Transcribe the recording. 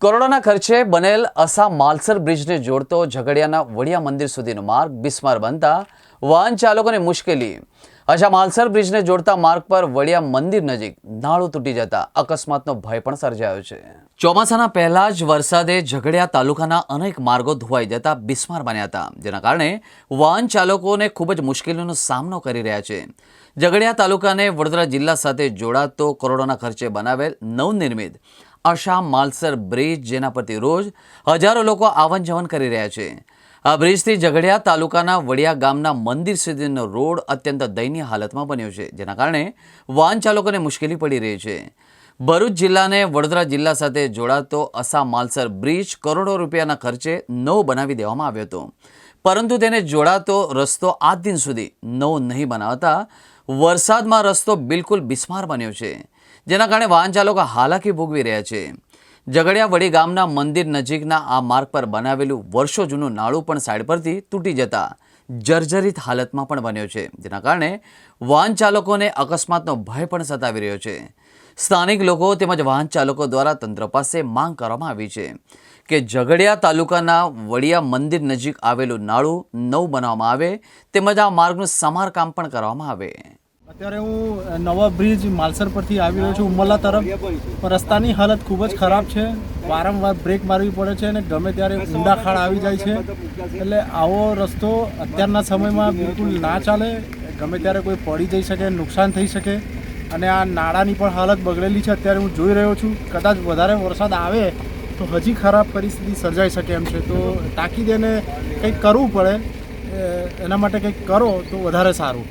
કરોડોના ખર્ચે બનેલ અસા માલસર બ્રિજને જોડતો ઝઘડિયાના વડિયા મંદિર સુધીનો માર્ગ બિસ્માર બનતા વાહન ચાલકોને મુશ્કેલી. અસા માલસર બ્રિજને જોડતા માર્ગ પર વડિયા મંદિર નજીક નાળું તૂટી જતા અકસ્માતનો ભય પણ સર્જાયો છે. ચોમાસાના પહેલા જ વરસાદે ઝઘડિયા તાલુકાના અનેક માર્ગો ધોવાઈ જતા બિસ્માર બન્યા હતા, જેના કારણે વાહન ચાલકોને ખૂબ જ મુશ્કેલીનો સામનો કરી રહ્યા છે. ઝઘડિયા તાલુકાને વડોદરા જિલ્લા સાથે જોડાતો કરોડોના ખર્ચે બનાવેલ નવનિર્મિત આશા, માલસર બ્રિજ, જેના પરથી રોજ હજારો લોકો આવન જવન કરી રહ્યા છે. આ બ્રિજથી ઝઘડિયા તાલુકાના વડિયા ગામના મંદિર સુધીનો રોડ અત્યંત દયનીય હાલતમાં બન્યો છે, જેના કારણે વાહન ચાલકોને મુશ્કેલી પડી રહી છે. ભરૂચ જિલ્લાને વડોદરા જિલ્લા સાથે જોડાતો અસા માલસર બ્રિજ કરોડો રૂપિયાના ખર્ચે નવો બનાવી દેવામાં આવ્યો હતો. પરંતુ તેને જોડાતો રસ્તો આજ દિન સુધી નવો નહીં બનાવતા વરસાદમાં રસ્તો બિલકુલ બિસ્માર બન્યો છે. જેના કારણે વાહન ચાલકો હાલાકી ભોગવી રહ્યા છે. ઝઘડિયાવડી ગામના મંદિર નજીકના આ માર્ગ પર બનાવેલું વર્ષો જૂનું નાળું પણ સાઈડ પરથી તૂટી જતા જર્જરિત હાલતમાં પણ બન્યો છે. જેના કારણે વાહન ચાલકોને અકસ્માતનો ભય પણ સતાવી રહ્યો છે. સ્થાનિક લોકો તેમજ વાહન ચાલકો દ્વારા તંત્ર પાસે માંગ કરવામાં આવી છે કે ઝઘડિયા તાલુકાના વડિયા મંદિર નજીક આવેલું નાળું નવું બનાવવામાં આવે તેમજ આ માર્ગનું સમારકામ પણ કરવામાં આવે. અત્યારે હું નવા બ્રિજ માલસર પરથી આવી રહ્યો છું, ઉમરલા તરફ. રસ્તાની હાલત ખૂબ જ ખરાબ છે. વારંવાર બ્રેક મારવી પડે છે અને ગમે ત્યારે ઊંડા ખાડ આવી જાય છે. એટલે આવો રસ્તો અત્યારના સમયમાં બિલકુલ ના ચાલે. ગમે ત્યારે કોઈ પડી જઈ શકે, નુકસાન થઈ શકે. અને આ નાળાની પણ હાલત બગડેલી છે. અત્યારે હું જોઈ રહ્યો છું, કદાચ વધારે વરસાદ આવે તો હજી ખરાબ પરિસ્થિતિ સર્જાઈ શકે એમ છે. તો તાકીદ એને કંઈક કરવું પડે. એના માટે કંઈક કરો તો વધારે સારું.